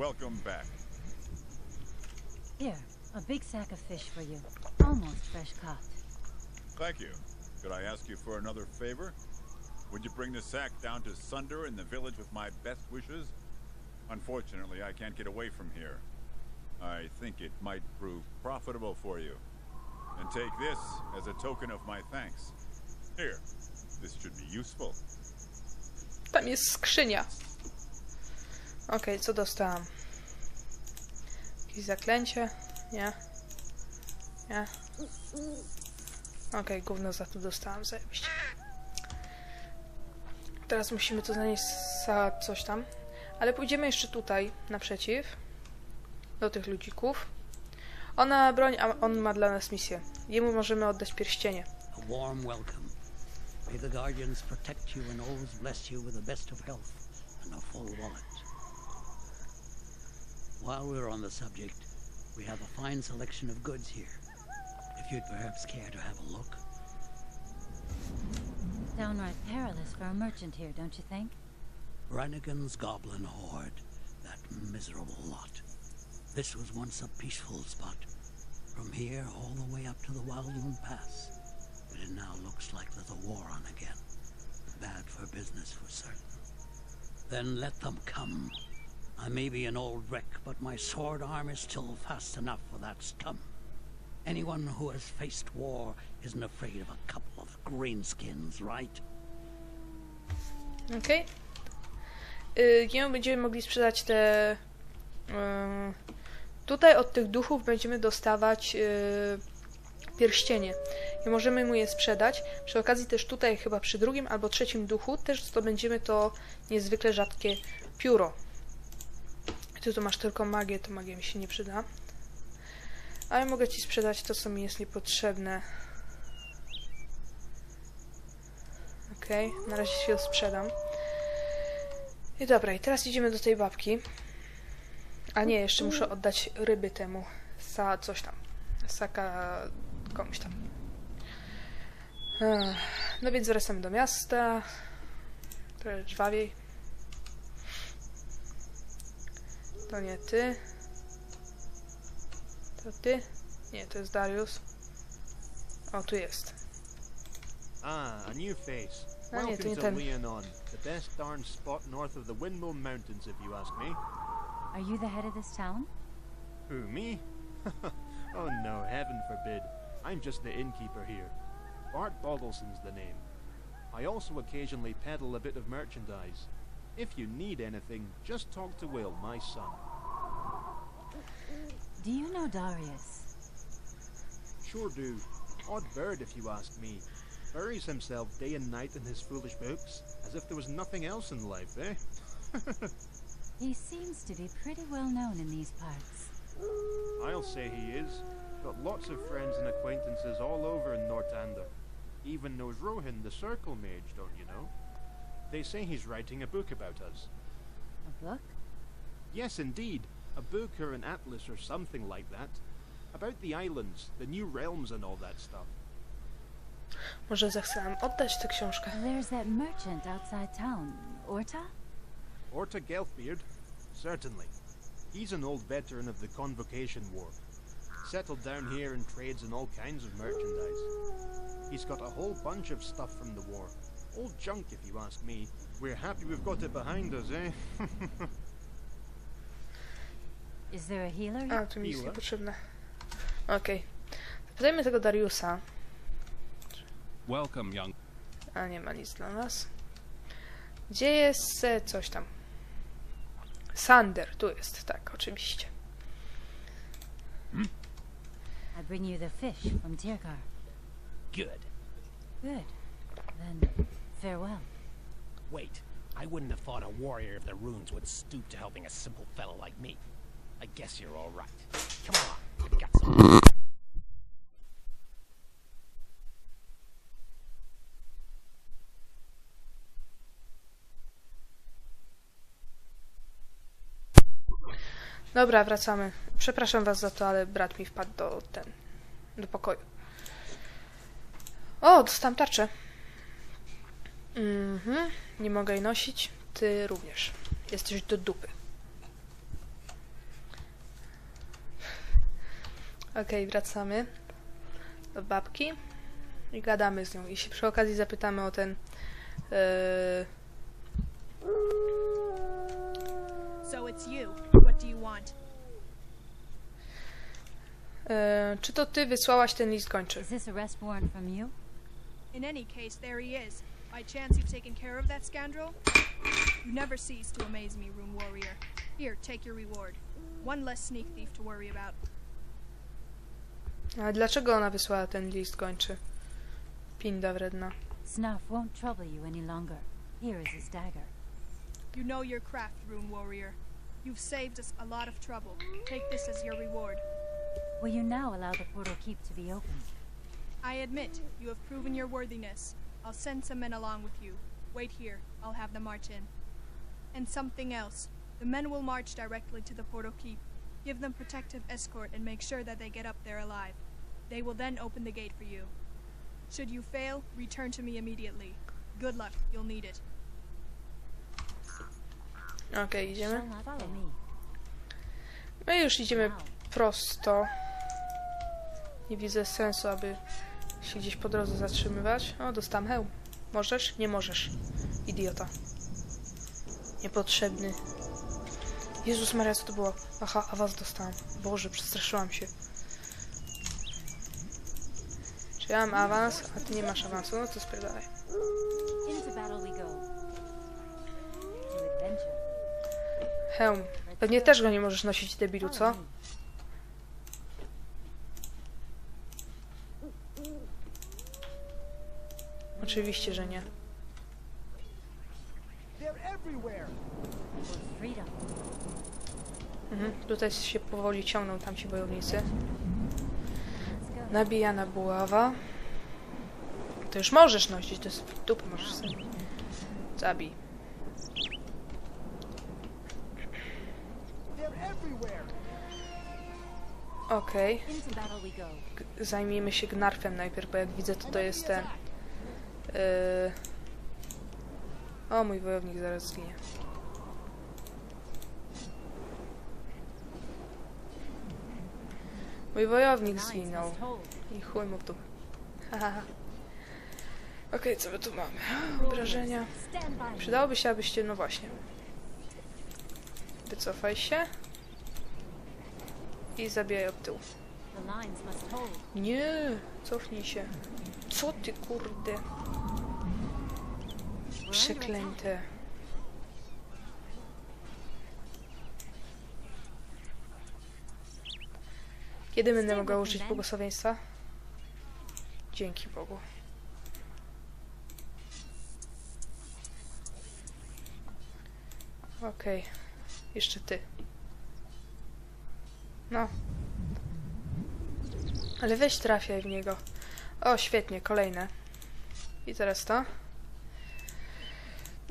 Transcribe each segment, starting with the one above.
Welcome back. Here, a big sack of fish for you. Almost fresh caught. Thank you. Could I ask you for another favor? Would you bring the sack down to Sunder in the village with my best wishes? Unfortunately, I can't get away from here. I think it might prove profitable for you. And take this as a token of my thanks. Here, this should be useful. Tam jest skrzynia. Okej, co dostałam? Jakieś zaklęcie? Nie. Nie. Okej, gówno za to dostałam, zajebiście. Teraz musimy to zanieść za coś tam. Ale pójdziemy jeszcze tutaj, naprzeciw. Do tych ludzików. Ona broń, a on ma dla nas misję. Jemu możemy oddać pierścienie. A warm welcome. May the Guardians protect you and always bless you with the best of health and a full wallet. While we're on the subject, we have a fine selection of goods here. If you'd perhaps care to have a look. Downright perilous for a merchant here, don't you think? Brannigan's Goblin Horde, that miserable lot. This was once a peaceful spot. From here all the way up to the Wildwood Pass. But it now looks like there's a war on again. Bad for business for certain. Then let them come. I may be an old wreck, but my sword arm is still fast enough for that stump. Anyone who has faced war isn't afraid of a couple of greenskins, right? Okej. Okay. Jemu będziemy mogli sprzedać te... y, tutaj od tych duchów będziemy dostawać y, pierścienie. I możemy mu je sprzedać. Przy okazji też tutaj chyba przy drugim albo trzecim duchu też zdobędziemy to niezwykle rzadkie pióro. Ty tu masz tylko magię, to magia mi się nie przyda. Ale mogę ci sprzedać to, co mi jest niepotrzebne. Okej, okay, na razie się sprzedam. I dobra, i teraz idziemy do tej babki. A nie, jeszcze muszę oddać ryby temu. Sa coś tam. Saka komuś tam. No więc wracamy do miasta. Trochę żwawiej. To nie ty. To ty? Nie, to jest Darius. O, tu jest. Ah, a new face. Ah, nie, to nie Welcome to ten. Leonon, the best darn spot north of the Windmill Mountains, if you ask me. Are you the head of this town? Who, me? oh no, heaven forbid. I'm just the innkeeper here. Bart Boggleson's the name. I also occasionally peddle a bit of merchandise. If you need anything, just talk to Will, my son. Do you know Darius? Sure do. Odd bird, if you ask me. Buries himself day and night in his foolish books, as if there was nothing else in life, eh? He seems to be pretty well known in these parts. I'll say he is. Got lots of friends and acquaintances all over in Nortander. Even knows Rohan, the Circle Mage, don't you know? They say he's writing a book about us. A book? Yes, indeed. A book or an atlas or something like that. About the islands, the new realms and all that stuff. Może zechcę oddać tę książkę. There's that merchant outside town. Orta? Orta Gelfbeard? Certainly. He's an old veteran of the Convocation War. Settled down here and trades in all kinds of merchandise. He's got a whole bunch of stuff from the war. Old junk, if you ask me. We're happy we've got it behind us, eh? Is there a healer A, tu mi jest niepotrzebne. Okej. Zapytajmy tego Dariusa. Welcome, young. A nie ma nic dla nas. Gdzie jest e, coś tam? Sander, tu jest, tak, oczywiście. I bring you the fish from Tirgar. Good. Good. Then, farewell. Wait, I wouldn't have thought a warrior of the runes would stoop to helping a simple fellow like me. I guess you're all right. Come on, I've got some. Dobra, wracamy. Przepraszam was za to, ale brat mi wpadł do ten. do pokoju. O, dostałam tarczę. Mhm, nie mogę jej nosić. Ty również. Jesteś do dupy. Okej, okay, wracamy do babki i gadamy z nią. I się przy okazji zapytamy o ten... Yy... So it's you. What do you want? Yy, czy to ty wysłałaś ten list kończy? Is this arrest warrant from you? In any case, there he is. By chance you've taken care of that scoundrel? You never cease to amaze me, Rune Warrior. Here, take your reward. One less sneak thief to worry about. A dlaczego ona wysłała ten list kończy? Pinda wredna. Snuff won't trouble you any longer. Here is his dagger. You know your craft, Rune Warrior. You've saved us a lot of trouble. Take this as your reward. Will you now allow the portal keep to be opened? I admit, you have proven your worthiness. I'll send some men along with you. Wait here, I'll have them march in. And something else. The men will march directly to the portal keep. Give them protective escort and make sure that they get up there alive. They will then open the gate for you. Should you fail, return to me immediately. Good luck, you'll need it. Okej, idziemy. Follow me. My już idziemy Now, prosto. Nie widzę sensu, aby się gdzieś po drodze zatrzymywać. O, dostałem hełm. Możesz? Nie możesz. Idiota. Niepotrzebny. Jezus Maria, co to było? Aha, a was dostałam. Boże, przestraszyłam się. Czy ja mam awans, a ty nie masz awansu? No to spierdalaj. Hełm. Pewnie też go nie możesz nosić, debilu, co? Follow me. Oczywiście, że nie. Mhm. Tutaj się powoli ciągną tamci go. Nabijana buława. To już możesz nosić, to jest dupę możesz sobie. Zabij. Okej. G- zajmijmy się gnarfem najpierw, bo jak widzę to to jest ten... Yy... O, mój wojownik zaraz zginie. Mój wojownik zginął. I chuj mu. Hahaha. Okej, co my tu mamy? Obrażenia. Przydałoby się, abyście... No właśnie. Wycofaj się. I zabijaj od tyłu. Nie, cofnij się. Co ty kurde? Przeklęte. Kiedy będę mogła użyć błogosławieństwa? Dzięki Bogu. Okej. Jeszcze ty. No. Ale weź trafiaj w niego. O, świetnie, kolejne. I teraz to.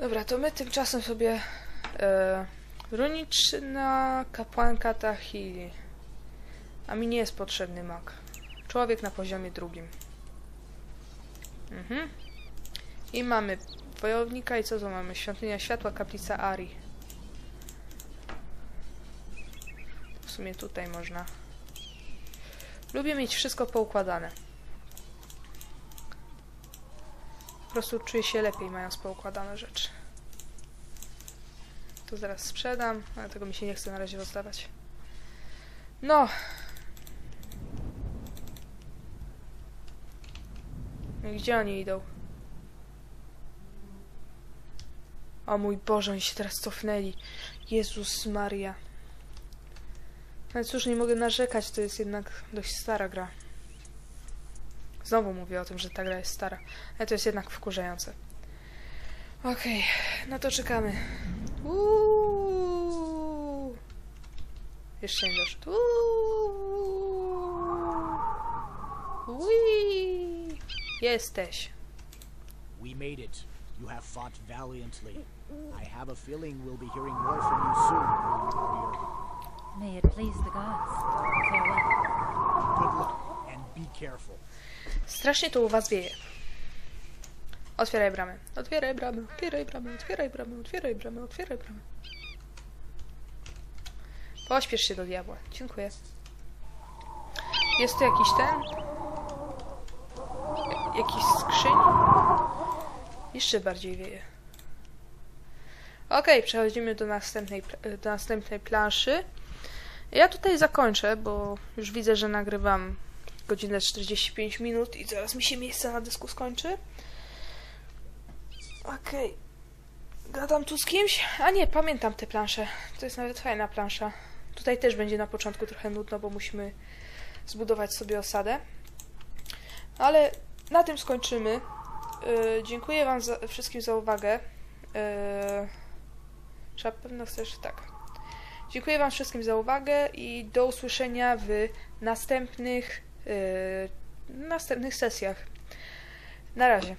Dobra, to my tymczasem sobie e, runiczna kapłanka Tahili. A mi nie jest potrzebny mag. Człowiek na poziomie drugim. Mhm. I mamy wojownika i co tu mamy? Świątynia światła, kaplica Ari. W sumie tutaj można. Lubię mieć wszystko poukładane. Po prostu czuję się lepiej mając poukładane rzeczy. To zaraz sprzedam, ale tego mi się nie chce na razie rozdawać. No. I Gdzie oni idą? O mój Boże, oni się teraz cofnęli. Jezus Maria. Ale cóż, nie mogę narzekać, to jest jednak dość stara gra. Znowu mówię o tym, że ta gra jest stara. Ale to jest jednak wkurzające. Okej, no to czekamy. Uuu. Jeszcze nie doszedł. Uuu. Ui. Jesteś. We made it. You have fought valiantly. I have a feeling we'll be hearing more from you soon, Warrior. May it please the gods. Farewell. Good luck. Strasznie tu u was wieje. Otwieraj bramy. Otwieraj bramy, otwieraj bramy, otwieraj bramy, otwieraj bramy, otwieraj bramy. Pośpiesz się do diabła. Dziękuję. Jest tu jakiś ten? Jakiś skrzyń? Jeszcze bardziej wieje. Okej, przechodzimy do następnej, do następnej planszy. Ja tutaj zakończę, bo już widzę, że nagrywam godzinę 45 minut i zaraz mi się miejsce na dysku skończy. Okej. Gadam tu z kimś? A nie, pamiętam tę planszę. To jest nawet fajna plansza. Tutaj też będzie na początku trochę nudno, bo musimy zbudować sobie osadę. Ale na tym skończymy. Yy, dziękuję Wam za, wszystkim za uwagę. Yy, czy pewno chcesz? Tak. Dziękuję Wam wszystkim za uwagę i do usłyszenia w następnych, następnych sesjach. Na razie.